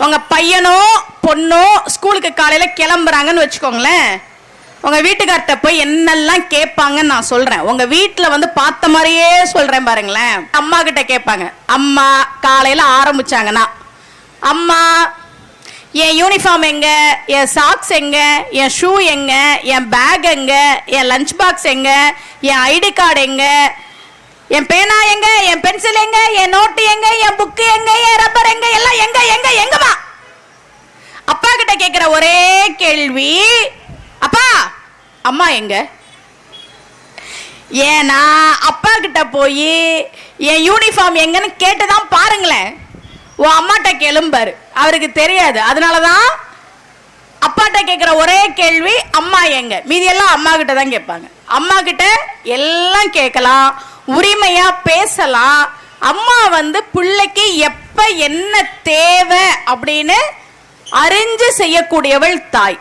உங்க பையனோ பொண்ணோ ஸ்கூலுக்கு காலையில கிளம்புறாங்கன்னு வச்சுக்கோங்களேன் உங்க வீட்டுக்கார்ட்ட போய் என்னெல்லாம் கேட்பாங்கன்னு நான் சொல்றேன் உங்க வீட்டுல வந்து பார்த்த மாதிரியே சொல்றேன் பாருங்களேன் அம்மா கிட்ட கேட்பாங்க அம்மா காலையில ஆரம்பிச்சாங்கன்னா அம்மா என் யூனிஃபார்ம் எங்க என் சாக்ஸ் எங்க என் ஷூ எங்க என் பேக் எங்க என் லஞ்ச் பாக்ஸ் எங்க என் ஐடி கார்டு எங்க என் பேனா எங்க என் பென்சில் எங்க என் நோட்டு எங்க என் புக்கு எங்க என் ரப்பர் எங்க எல்லாம் எங்க எங்க எங்கம்மா கேட்குற ஒரே கேள்வி. அப்பா அம்மா எங்க? ஏன்னா அப்பா கிட்ட போய் என் யூனிஃபார்ம் எங்கன்னு கேட்டுதான் பாருங்களேன். உன் அம்மாட்ட கிளம்பாரு. அவருக்கு தெரியாது. அதனாலதான் அப்பாட்ட கேட்குற ஒரே கேள்வி அம்மா எங்க? மீதி எல்லாம் அம்மா கிட்ட தான் கேட்பாங்க. அம்மா கிட்ட எல்லாம் கேட்கலாம் உரிமையா பேசலாம். அம்மா வந்து பிள்ளைக்கு எப்ப என்ன தேவை அப்படின்னு அறிஞ்சு செய்யக்கூடியவள் தாய்.